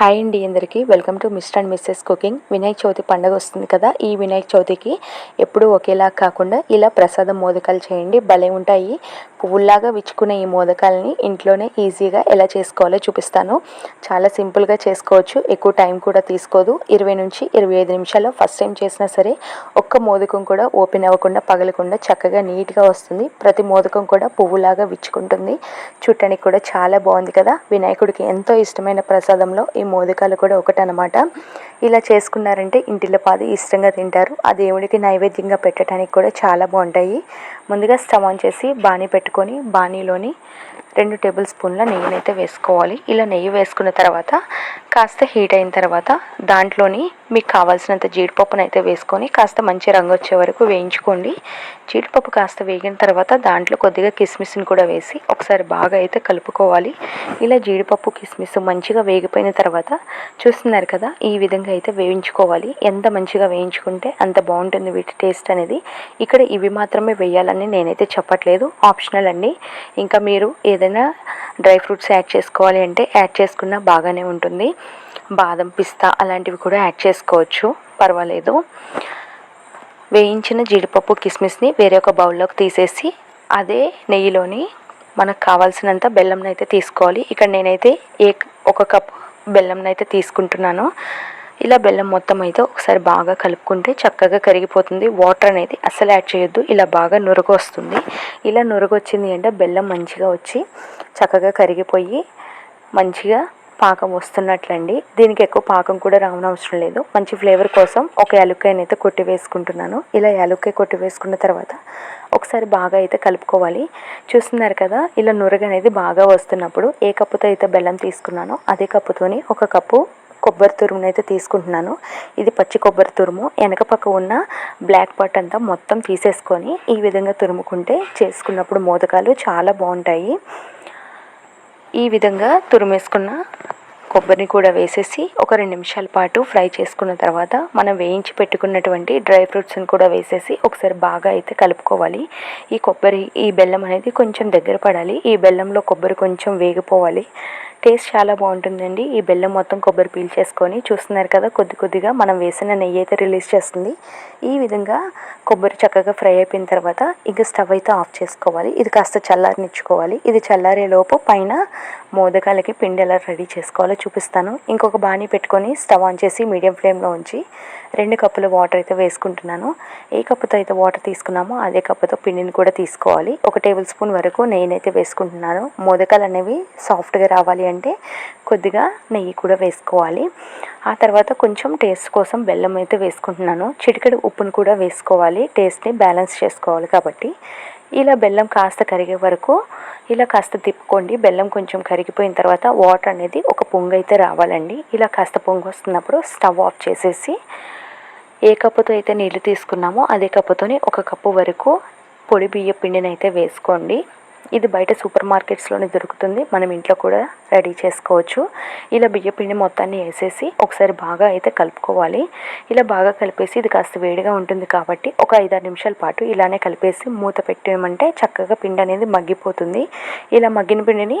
Hi అండి అందరికీ. Welcome to mister and missus cooking Vinayaka Chavithi పండుగ వస్తుంది కదా ఈ వినాయక చవితికి ఎప్పుడూ ఒకేలా కాకుండా ఇలా ప్రసాదం మోదకాలు చేయండి. భలే ఉంటాయి. పువ్వుల్లాగా విచ్చుకునే ఈ మోదకాలని ఇంట్లోనే ఈజీగా ఎలా చేసుకోవాలో చూపిస్తాను. చాలా సింపుల్గా చేసుకోవచ్చు. ఎక్కువ టైం కూడా తీసుకోదు. ఇరవై నుంచి ఇరవై ఐదు నిమిషాల్లో ఫస్ట్ టైం చేసినా సరే ఒక్క మోదకం కూడా ఓపెన్ అవ్వకుండా పగలకుండా చక్కగా నీట్గా వస్తుంది. ప్రతి మోదకం కూడా పువ్వులాగా విచ్చుకుంటుంది. చూడటానికి కూడా చాలా బాగుంది కదా. వినాయకుడికి ఎంతో ఇష్టమైన ప్రసాదంలో ఈ మోదకాలు కూడా ఒకటనమాట. ఇలా చేసుకున్నారంటే ఇంటిలో పాది ఇష్టంగా తింటారు. ఆ దేవుడికి నైవేద్యంగా పెట్టడానికి కూడా చాలా బాగుంటాయి. ముందుగా స్టవ్ ఆన్ చేసి బాణీ పెట్టుకొని బాణీలోని రెండు టేబుల్ స్పూన్ల నెయ్యినైతే వేసుకోవాలి. ఇలా నెయ్యి వేసుకున్న తర్వాత కాస్త హీట్ అయిన తర్వాత దాంట్లోని మీకు కావాల్సినంత జీడిపప్పును అయితే వేసుకొని కాస్త మంచి రంగు వచ్చే వరకు వేయించుకోండి. జీడిపప్పు కాస్త వేగిన తర్వాత దాంట్లో కొద్దిగా కిస్మిస్ని కూడా వేసి ఒకసారి బాగా అయితే కలుపుకోవాలి. ఇలా జీడిపప్పు కిస్మిస్ మంచిగా వేగిపోయిన తర్వాత చూస్తున్నారు కదా ఈ విధంగా అయితే వేయించుకోవాలి. ఎంత మంచిగా వేయించుకుంటే అంత బాగుంటుంది వీటి టేస్ట్ అనేది. ఇక్కడ ఇవి మాత్రమే వేయాలని నేనైతే చెప్పట్లేదు. ఆప్షనల్ అండి. ఇంకా మీరు ఏదైనా డ్రై ఫ్రూట్స్ యాడ్ చేసుకోవాలి అంటే యాడ్ చేసుకున్నా బాగానే ఉంటుంది. బాదం పిస్తా అలాంటివి కూడా యాడ్ చేసుకోవచ్చు. పర్వాలేదు. వేయించిన జీడిపప్పు కిస్మిస్ని వేరే ఒక బౌల్లోకి తీసేసి అదే నెయ్యిలోని మనకు కావాల్సినంత బెల్లంనైతే తీసుకోవాలి. ఇక్కడ నేనైతే ఏ ఒక కప్ బెల్లంనైతే తీసుకుంటున్నాను. ఇలా బెల్లం మొత్తం అయితే ఒకసారి బాగా కలుపుకుంటే చక్కగా కరిగిపోతుంది. వాటర్ అనేది అసలు యాడ్ చేయొద్దు. ఇలా బాగా నురుగు వస్తుంది ఇలా నురుగు వచ్చింది అంటే బెల్లం మంచిగా వచ్చి చక్కగా కరిగిపోయి మంచిగా పాకం వస్తున్నట్లండి. దీనికి ఎక్కువ పాకం కూడా రావనవసరం లేదు. మంచి ఫ్లేవర్ కోసం ఒక యాలుక్కాయని అయితే కొట్టి వేసుకుంటున్నాను. ఇలా యాలుక్కాయ కొట్టి వేసుకున్న తర్వాత ఒకసారి బాగా అయితే కలుపుకోవాలి. చూస్తున్నారు కదా ఇలా నురగ అనేది బాగా వస్తున్నప్పుడు ఏ కప్పుతో అయితే బెల్లం తీసుకున్నానో అదే కప్పుతోని ఒక కప్పు కొబ్బరి తురుమును అయితే తీసుకుంటున్నాను. ఇది పచ్చి కొబ్బరి తురుము. వెనక పక్క ఉన్న బ్లాక్ పార్ట్ అంతా మొత్తం తీసేసుకొని ఈ విధంగా తురుముకుంటే చేసుకున్నప్పుడు మోదకాలు చాలా బాగుంటాయి. ఈ విధంగా తురుమేసుకున్న కొబ్బరిని కూడా వేసేసి ఒక రెండు నిమిషాల పాటు ఫ్రై చేసుకున్న తర్వాత మనం వేయించి పెట్టుకున్నటువంటి డ్రై ఫ్రూట్స్ని కూడా వేసేసి ఒకసారి బాగా అయితే కలుపుకోవాలి. ఈ కొబ్బరి ఈ బెల్లం అనేది కొంచెం దగ్గర పడాలి. ఈ బెల్లంలో కొబ్బరి కొంచెం వేగిపోవాలి. టేస్ట్ చాలా బాగుంటుందండి. ఈ బెల్లం మొత్తం కొబ్బరి పీల్చేసుకొని చూస్తున్నారు కదా కొద్ది కొద్దిగా మనం వేసిన నెయ్యి అయితే రిలీజ్ చేస్తుంది. ఈ విధంగా కొబ్బరి చక్కగా ఫ్రై అయిపోయిన తర్వాత ఇంకా స్టవ్ అయితే ఆఫ్ చేసుకోవాలి. ఇది కాస్త చల్లారనిచ్చుకోవాలి. ఇది చల్లారేలోపు పైన మోదకాలకి పిండి ఎలా రెడీ చేసుకోవాలో చూపిస్తాను. ఇంకొక బాణీ పెట్టుకొని స్టవ్ ఆన్ చేసి మీడియం ఫ్లేమ్లో ఉంచి రెండు కప్పుల వాటర్ అయితే వేసుకుంటున్నాను. ఏ కప్పుతో అయితే వాటర్ తీసుకున్నామో అదే కప్పుతో పిండిని కూడా తీసుకోవాలి. ఒక టేబుల్ స్పూన్ వరకు నెయ్యినైతే వేసుకుంటున్నాను. మోదకాలు అనేవి సాఫ్ట్గా రావాలి అంటే కొద్దిగా నెయ్యి కూడా వేసుకోవాలి. ఆ తర్వాత కొంచెం టేస్ట్ కోసం బెల్లం అయితే వేసుకుంటున్నాను. చిటికెడు ఉప్పును కూడా వేసుకోవాలి. టేస్ట్ని బ్యాలెన్స్ చేసుకోవాలి కాబట్టి. ఇలా బెల్లం కాస్త కరిగే వరకు ఇలా కాస్త తిప్పుకోండి. బెల్లం కొంచెం కరిగిపోయిన తర్వాత వాటర్ అనేది ఒక పొంగు అయితే రావాలండి. ఇలా కాస్త పొంగు వస్తున్నప్పుడు స్టవ్ ఆఫ్ చేసేసి ఏ కప్పుతో అయితే నీళ్ళు తీసుకున్నామో అదే కప్పుతోనే ఒక కప్పు వరకు పొడి బియ్య పిండిని అయితే వేసుకోండి. ఇది బయట సూపర్ మార్కెట్స్లోనే దొరుకుతుంది. మనం ఇంట్లో కూడా రెడీ చేసుకోవచ్చు. ఇలా బియ్యపిండి మొత్తాన్ని వేసేసి ఒకసారి బాగా అయితే కలుపుకోవాలి. ఇలా బాగా కలిపేసి ఇది కాస్త వేడిగా ఉంటుంది కాబట్టి ఒక ఐదారు నిమిషాల పాటు ఇలానే కలిపేసి మూత పెట్టేయమంటే చక్కగా పిండి అనేది మగ్గిపోతుంది. ఇలా మగ్గిన పిండిని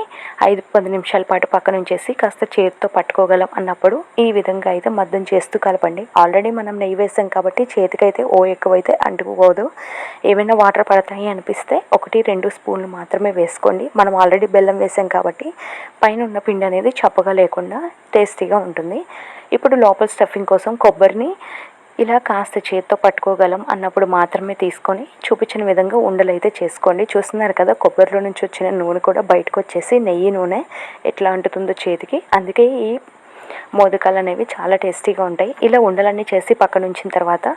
ఐదు పది నిమిషాల పాటు పక్కన ఉంచేసి కాస్త చేతితో పట్టుకోగలం అన్నప్పుడు ఈ విధంగా అయితే మద్దం చేస్తూ కలపండి. ఆల్రెడీ మనం నెయ్యి వేసాం కాబట్టి చేతికైతే ఓ ఎక్కువైతే అంటుకోదు. ఏమైనా వాటర్ పడతాయి అనిపిస్తే ఒకటి రెండు స్పూన్లు మాత్రం మాత్రమే వేసుకోండి. మనం ఆల్రెడీ బెల్లం వేసాం కాబట్టి పైన ఉన్న పిండి అనేది చప్పగా లేకుండా టేస్టీగా ఉంటుంది. ఇప్పుడు లోపల స్టఫింగ్ కోసం కొబ్బరిని ఇలా కాస్త చేత్తో పట్టుకోగలం అన్నప్పుడు మాత్రమే తీసుకొని చూపించిన విధంగా ఉండలు అయితే చేసుకోండి. చూస్తున్నారు కదా కొబ్బరిలో నుంచి వచ్చిన నూనె కూడా బయటకు వచ్చేసి నెయ్యి నూనె ఎట్లా అంటుతుందో చేతికి. అందుకే ఈ మోదకాలు అనేవి చాలా టేస్టీగా ఉంటాయి. ఇలా ఉండలన్నీ చేసి పక్కన ఉంచిన తర్వాత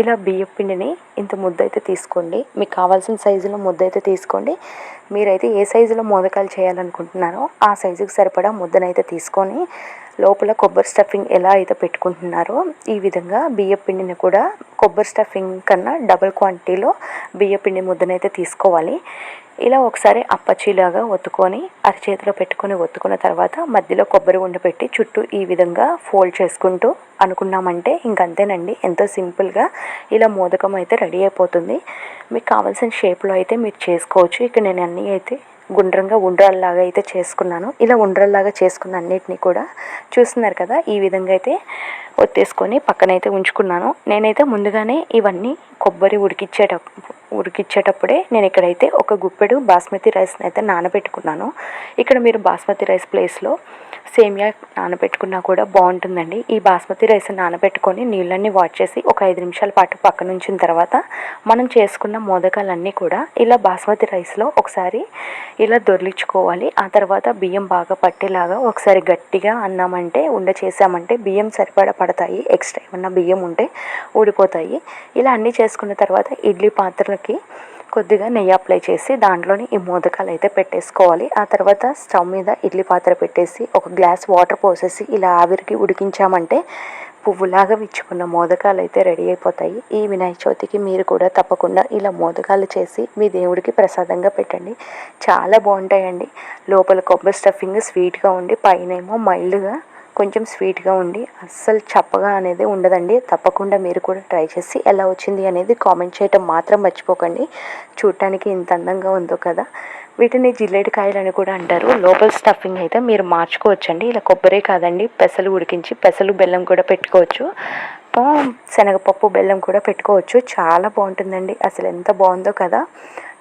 ఇలా బియ్యం పిండిని ఇంత ముద్ద అయితే తీసుకోండి. మీకు కావాల్సిన సైజులో ముద్ద అయితే తీసుకోండి. మీరైతే ఏ సైజులో మోదకాలు చేయాలనుకుంటున్నారో ఆ సైజుకి సరిపడా ముద్దనైతే తీసుకొని లోపల కొబ్బరి స్టఫింగ్ ఎలా అయితే పెట్టుకుంటున్నారో ఈ విధంగా బియ్య పిండిని కూడా కొబ్బరి స్టఫింగ్ కన్నా డబుల్ క్వాంటిటీలో బియ్య పిండి ముద్దనైతే తీసుకోవాలి. ఇలా ఒకసారి అప్పచీలాగా ఒత్తుకొని అరచేతిలో పెట్టుకొని ఒత్తుకున్న తర్వాత మధ్యలో కొబ్బరి ఉండ పెట్టి చుట్టూ ఈ విధంగా ఫోల్డ్ చేసుకుంటూ అనుకున్నామంటే ఇంకంతేనండి ఎంతో సింపుల్గా ఇలా మోదకం అయితే రెడీ అయిపోతుంది. మీకు కావాల్సిన షేప్లో అయితే మీరు చేసుకోవచ్చు. ఇక నేను అన్నీ అయితే గుండ్రంగా ఉండ్రాల్లాగా అయితే చేసుకున్నాను. ఇలా ఉండ్రల్లాగా చేసుకున్న అన్నిటిని కూడా చూస్తున్నారు కదా ఈ విధంగా అయితే ఒత్తేసుకొని పక్కనైతే ఉంచుకున్నాను. నేనైతే ముందుగానే ఇవన్నీ కొబ్బరి ఉడికిచ్చేటప్పుడు ఉడికిచ్చేటప్పుడే నేను ఇక్కడైతే ఒక గుప్పెడు బాస్మతి రైస్ని అయితే నానబెట్టుకున్నాను. ఇక్కడ మీరు బాస్మతి రైస్ ప్లేస్లో సేమియా నానబెట్టుకున్నా కూడా బాగుంటుందండి. ఈ బాస్మతి రైస్ నానబెట్టుకొని నీళ్ళన్నీ వాష్ చేసి ఒక ఐదు నిమిషాల పాటు పక్కన ఉంచిన తర్వాత మనం చేసుకున్న మోదకాలన్నీ కూడా ఇలా బాస్మతి రైస్లో ఒకసారి ఇలా దొర్లించుకోవాలి. ఆ తర్వాత బియ్యం బాగా పట్టేలాగా ఒకసారి గట్టిగా అన్నామంటే ఉండ చేసామంటే బియ్యం సరిపడా పడతాయి. ఎక్స్ట్రా ఏమన్నా బియ్యం ఉంటే ఊడిపోతాయి. ఇలా అన్నీ చేసుకున్న తర్వాత ఇడ్లీ పాత్రలకి కొద్దిగా నెయ్యి అప్లై చేసి దాంట్లోని ఈ మోదకాలు అయితే పెట్టేసుకోవాలి. ఆ తర్వాత స్టవ్ మీద ఇడ్లీ పాత్ర పెట్టేసి ఒక గ్లాస్ వాటర్ పోసేసి ఇలా ఆవిరికి ఉడికించామంటే పువ్వులాగా విచ్చుకున్న మోదకాలు అయితే రెడీ అయిపోతాయి. ఈ వినాయక చవితికి మీరు కూడా తప్పకుండా ఇలా మోదకాలు చేసి మీ దేవుడికి ప్రసాదంగా పెట్టండి. చాలా బాగుంటాయండి. లోపల కొబ్బరి స్టఫింగ్ స్వీట్గా ఉండి పైనేమో మైల్డ్గా కొంచెం స్వీట్గా ఉండి అస్సలు చప్పగా అనేది ఉండదండి. తప్పకుండా మీరు కూడా ట్రై చేసి ఎలా వచ్చింది అనేది కామెంట్ చేయటం మాత్రం మర్చిపోకండి. చూడటానికి ఇంత అందంగా ఉందో కదా. వీటిని జిల్లేడికాయలు అని కూడా అంటారు. లోపల స్టఫింగ్ అయితే మీరు మార్చుకోవచ్చండి. ఇలా కొబ్బరే కాదండి పెసలు ఉడికించి పెసలు బెల్లం కూడా పెట్టుకోవచ్చు. శనగపప్పు బెల్లం కూడా పెట్టుకోవచ్చు. చాలా బాగుంటుందండి. అసలు ఎంత బాగుందో కదా.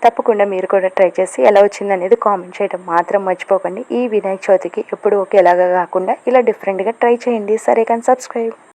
తప్పకుండా మీరు కూడా ట్రై చేసి ఎలా వచ్చిందనేది కామెంట్ చేయడం మాత్రం మర్చిపోకండి. ఈ వినాయక చవితికి ఎప్పుడు ఒకేలాగా కాకుండా ఇలా డిఫరెంట్గా ట్రై చేయండి. సరే కానీ సబ్స్క్రైబ్.